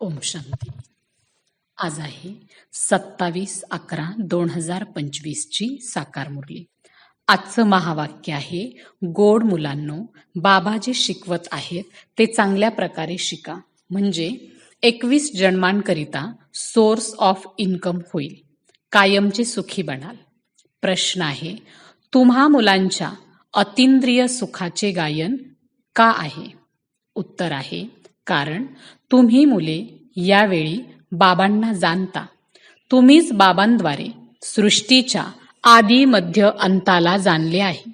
ओम शांती. आज आहे सत्तावीस अकरा दोन हजार पंचवीसची साकार मुरली आजचं महावाक्य आहे गोड मुलांनो बाबा जे शिकवत आहेत ते चांगल्या प्रकारे शिका. म्हणजे एकवीस जन्मांकरिता सोर्स ऑफ इन्कम होईल. कायमचे सुखी बनाल. प्रश्न आहे तुम्हा मुलांच्या अतिंद्रिय सुखाचे गायन का आहे? उत्तर आहे कारण तुम्ही मुले यावेळी बाबांना जाणता. तुम्हीच बाबांद्वारे सृष्टीच्या आदी मध्य अंताला जाणले आहे.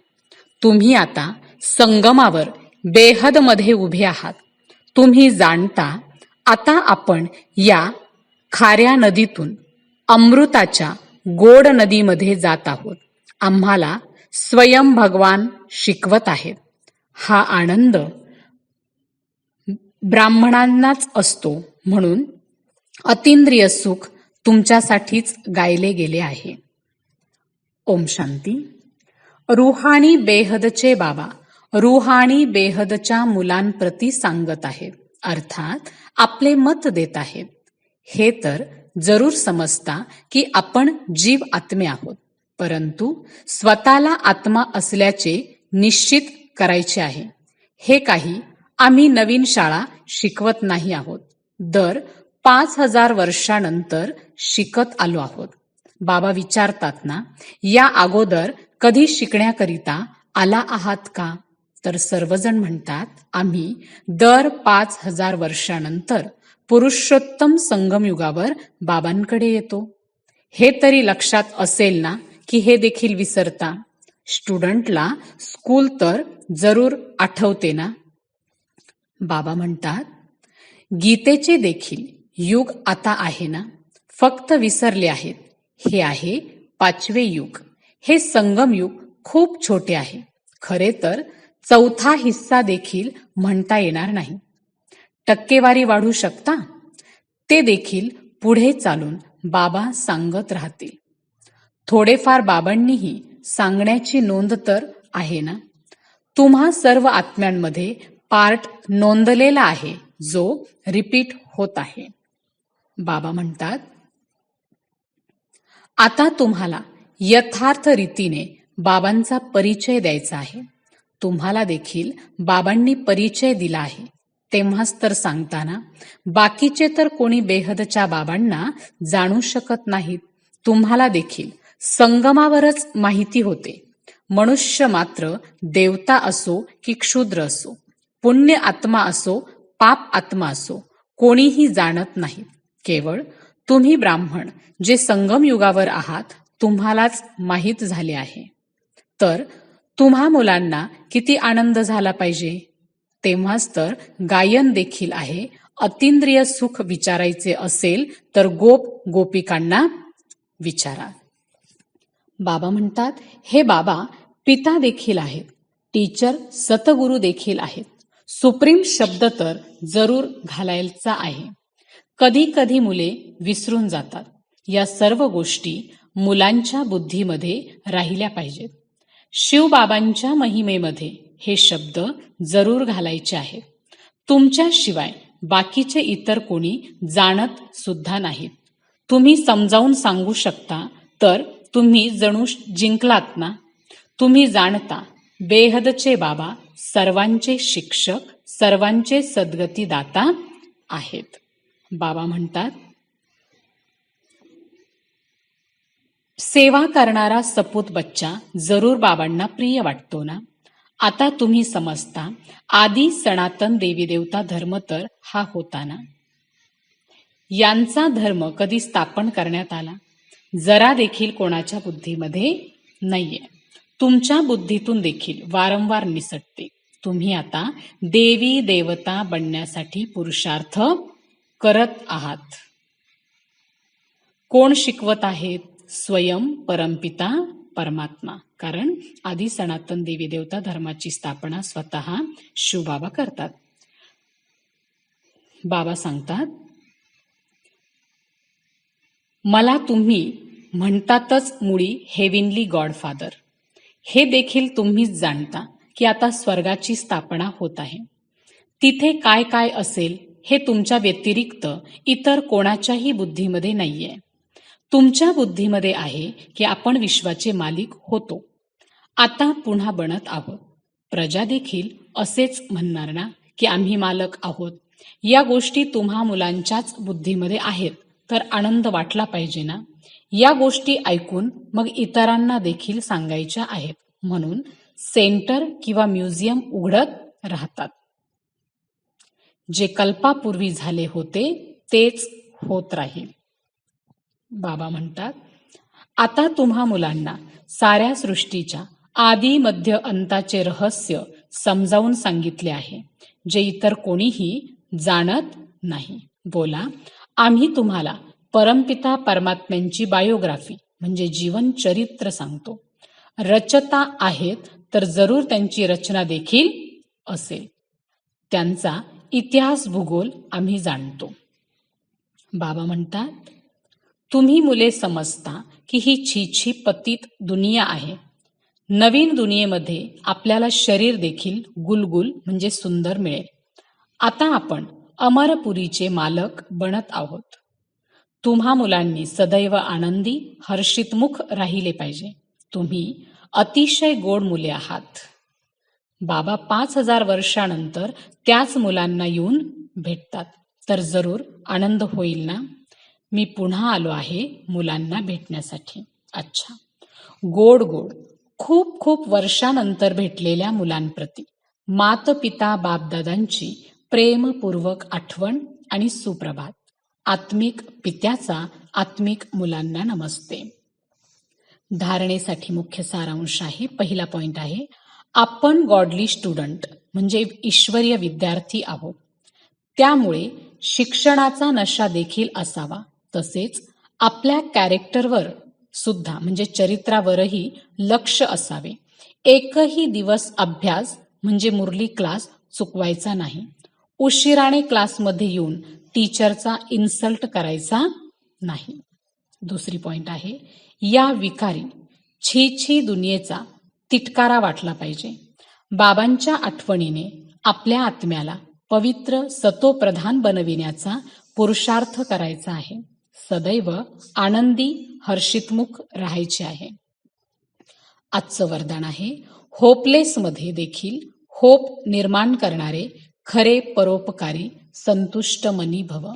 तुम्ही आता संगमावर बेहदमध्ये उभे आहात. तुम्ही जाणता आता आपण या खाऱ्या नदीतून अमृताच्या गोड नदीमध्ये जात आहोत. आम्हाला स्वयं भगवान शिकवत आहेत. हा आनंद ब्राह्मणांनाच असतो म्हणून अतिंद्रिय सुख तुमच्यासाठीच गायले गेले आहे. ओम शांती. रुहाणी बेहदचे बाबा रुहाणी बेहदच्या मुलांप्रती सांगत आहेत अर्थात आपले मत देत आहेत हे तर जरूर समजता की आपण जीव आत्मे आहोत परंतु स्वतःला आत्मा असल्याचे निश्चित करायचे आहे. हे काही आम्ही नवीन शाळा शिकवत नाही आहोत. दर पाच हजार वर्षानंतर शिकत आलो आहोत. बाबा विचारतात ना या अगोदर कधी शिकण्याकरिता आला आहात का? तर सर्वजण म्हणतात आम्ही दर पाच हजार वर्षानंतर पुरुषोत्तम संगमयुगावर बाबांकडे येतो. हे तरी लक्षात असेल ना की हे देखील विसरता. स्टुडंटला स्कूल तर जरूर आठवते ना? बाबा म्हणतात गीतेचे देखील युग आता आहे ना? फक्त विसरले आहेत. हे आहे पाचवे युग. हे संगम युग खूप छोटे आहे. खरे तर चौथा हिस्सा देखील म्हणता येणार नाही. टक्केवारी वाढू शकता? ते देखील पुढे चालून बाबा सांगत राहतील. थोडेफार बाबांनीही सांगण्याची नोंद तर आहे ना? तुम्हा सर्व आत्म्यांमध्ये पार्ट नोंदलेला आहे जो रिपीट होत आहे. बाबा म्हणतात आता तुम्हाला यथार्थ रीतीने बाबांचा परिचय द्यायचा आहे. तुम्हाला देखील बाबांनी परिचय दिला आहे. तेव्हाच तर सांगताना बाकीचे तर कोणी बेहदच्या बाबांना जाणू शकत नाहीत. तुम्हाला देखील संगमावरच माहिती होते. मनुष्य मात्र देवता असो की क्षुद्र असो. पुण्य आत्मा असो पाप आत्मा असो कोणीही जाणत नाही. केवळ तुम्ही ब्राह्मण जे संगम युगावर आहात तुम्हालाच माहीत झाले आहे. तर तुम्हा मुलांना किती आनंद झाला पाहिजे? तेव्हाच तर गायन देखील आहे. अतिंद्रिय सुख विचारायचे असेल तर गोप गोपिकांना विचारा. बाबा म्हणतात हे बाबा पिता देखील आहेत. टीचर सतगुरू देखील आहेत. सुप्रीम शब्द तर जरूर घालायचा आहे. कधी कधी मुले विसरून जातात. या सर्व गोष्टी मुलांच्या बुद्धीमध्ये राहिल्या पाहिजेत. शिवबाबांच्या महिमेमध्ये हे शब्द जरूर घालायचे आहेत तुमच्याशिवाय बाकीचे इतर कोणी जाणत सुद्धा नाहीत. तुम्ही समजावून सांगू शकता तर तुम्ही जणू जिंकलात ना? तुम्ही जाणता बेहदचे बाबा सर्वांचे शिक्षक सर्वांचे सद्गतीदाता आहेत. बाबा म्हणतात सेवा करणारा सपूत बच्चा जरूर बाबांना प्रिय वाटतो ना? आता तुम्ही समजता आदी सनातन देवी देवता धर्म तर हा होता ना? यांचा धर्म कधी स्थापन करण्यात आला? जरा देखील कोणाच्या बुद्धीमध्ये नाहीये. तुमच्या बुद्धीतून देखील वारंवार निसटते. तुम्ही आता देवी देवता बनण्यासाठी पुरुषार्थ करत आहात. कोण शिकवत आहेत? स्वयं परमपिता परमात्मा. कारण आधी सनातन देवी देवता धर्माची स्थापना स्वतः शिवबाबा करतात. बाबा सांगतात मला तुम्ही म्हणतातच मुळी हेविनली गॉडफादर. हे देखील तुम्हीच जाणता की आता स्वर्गाची स्थापना होत आहे. तिथे काय काय असेल हे तुमच्या व्यतिरिक्त इतर कोणाच्याही बुद्धीमध्ये नाहीये. तुमच्या बुद्धीमध्ये आहे की आपण विश्वाचे मालिक होतो. आता पुन्हा बनत आहोत. प्रजा देखील असेच म्हणणार ना की आम्ही मालक आहोत. या गोष्टी तुम्हा मुलांच्याच बुद्धीमध्ये आहेत तर आनंद वाटला पाहिजे ना? या गोष्टी ऐकून मग इतरांना देखील सांगायच्या आहेत. म्हणून सेंटर किंवा म्युझियम उघडत राहतात. जे कल्पापूर्वी झाले होते तेच होत राहील. बाबा म्हणतात आता तुम्हा मुलांना साऱ्या सृष्टीच्या आदी मध्य अंताचे रहस्य समजावून सांगितले आहे जे इतर कोणीही जाणत नाही. बोला आम्ही तुम्हाला परमपिता परमात्म्यांची बायोग्राफी म्हणजे जीवन चरित्र सांगतो. रचता आहेत तर जरूर त्यांची रचना देखील असेल. त्यांचा इतिहास भूगोल आम्ही जाणतो. बाबा म्हणतात तुम्ही मुले समजता की ही छीछी पतीत दुनिया आहे. नवीन दुनियेमध्ये आपल्याला शरीर देखील गुलगुल म्हणजे सुंदर मिळेल. आता आपण अमरपुरीचे मालक बनत आहोत. तुम्हा मुलांनी सदैव आनंदी हर्षितमुख राहिले पाहिजे. तुम्ही अतिशय गोड मुले आहात. बाबा पाच हजार वर्षानंतर त्याच मुलांना येऊन भेटतात. तर जरूर आनंद होईल ना? मी पुन्हा आलो आहे मुलांना भेटण्यासाठी. अच्छा. गोड गोड. खूप खूप वर्षानंतर भेटलेल्या मुलांप्रती मात पिता बापदादांची प्रेमपूर्वक आठवण आणि सुप्रभात. आत्मिक पित्याचा आत्मिक मुलांना नमस्ते. धारणेसाठी मुख्य सारांश आहे. पहिला पॉइंट आहे आपण गॉडली स्टुडंट म्हणजे ईश्वरीय विद्यार्थी आहोत. त्यामुळे शिक्षणाचा नशा देखील असावा. तसेच आपल्या कॅरेक्टरवर सुद्धा म्हणजे चरित्रावरही लक्ष असावे. एकही दिवस अभ्यास म्हणजे मुरली क्लास चुकवायचा नाही. उशिराने क्लासमध्ये येऊन टीचरचा इन्सल्ट करायचा नाही. दुसरी पॉइंट आहे या विकारी छी छी दुनियेचा तिटकारा वाटला पाहिजे. बाबांच्या आठवणीने आपल्या आत्म्याला पवित्र सतोप्रधान बनविण्याचा पुरुषार्थ करायचा आहे. सदैव आनंदी हर्षितमुख राहायचे आहे. आजचं वरदान आहे होपलेस मध्ये देखील होप निर्माण करणारे खरे परोपकारी संतुष्ट मनी भव.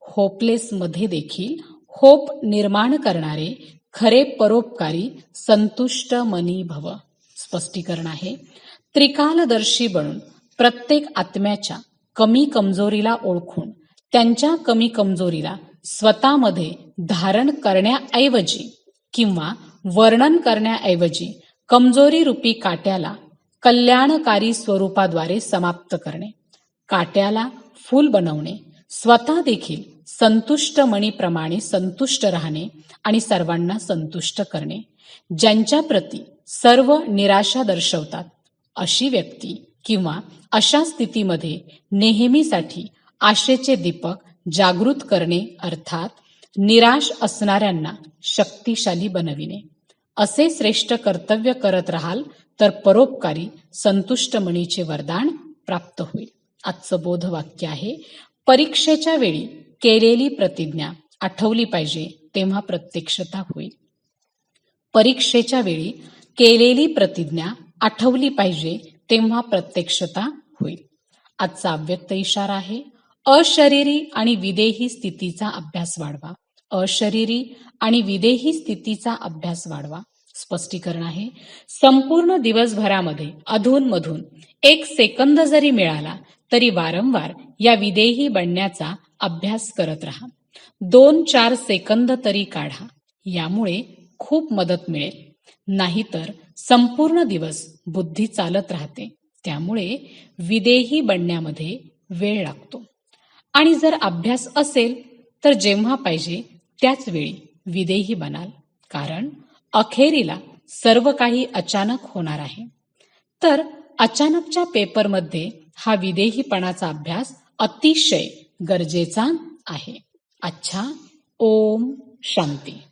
होपलेस मध्ये देखील होप निर्माण करणारे खरे परोपकारी संतुष्ट मनी भव. स्पष्टीकरण आहे. त्रिकालदर्शी बनून प्रत्येक आत्म्याच्या कमी कमजोरीला ओळखून त्यांच्या कमी कमजोरीला स्वतःमध्ये धारण करण्याऐवजी किंवा वर्णन करण्याऐवजी कमजोरी रूपी काट्याला कल्याणकारी स्वरूपाद्वारे समाप्त करणे. काट्याला फूल बनवणे स्वतः देखील संतुष्ट मणीप्रमाणे संतुष्ट राहणे आणि सर्वांना संतुष्ट करणे ज्यांच्या प्रती सर्व निराशा दर्शवतात अशी व्यक्ती किंवा अशा स्थितीमध्ये नेहमीसाठी आशेचे दीपक जागृत करणे अर्थात निराश असणाऱ्यांना शक्तिशाली बनविणे. असे श्रेष्ठ कर्तव्य करत राहाल तर परोपकारी संतुष्ट मणीचे वरदान प्राप्त होईल. आजचं बोधवाक्य आहे परीक्षेच्या वेळी केलेली प्रतिज्ञा आठवली पाहिजे तेव्हा प्रत्यक्षता होईल. परीक्षेच्या वेळी केलेली प्रतिज्ञा आठवली पाहिजे तेव्हा प्रत्यक्षता होईल. आजचा अव्यक्त इशारा आहे अशरीरी आणि विदेही स्थितीचा अभ्यास वाढवा. अशरीरी आणि विदेही स्थितीचा अभ्यास वाढवा. स्पष्टीकरण आहे संपूर्ण दिवसभरामध्ये अधूनमधून एक सेकंद जरी मिळाला तरी वारंवार या विदेही बनण्याचा अभ्यास करत राहा. दोन चार सेकंद तरी काढा. यामुळे खूप मदत मिळेल. नाहीतर संपूर्ण दिवस बुद्धी चालत राहते. त्यामुळे विदेही बनण्यामध्ये वेळ लागतो. आणि जर अभ्यास असेल तर जेव्हा पाहिजे त्याच वेळी विदेही बनाल. कारण अखेरीला सर्व काही अचानक होणार आहे. तर अचानकच्या पेपरमध्ये हा विदेहीपणाचा अभ्यास अतिशय गरजेचा आहे. अच्छा ओम शांती.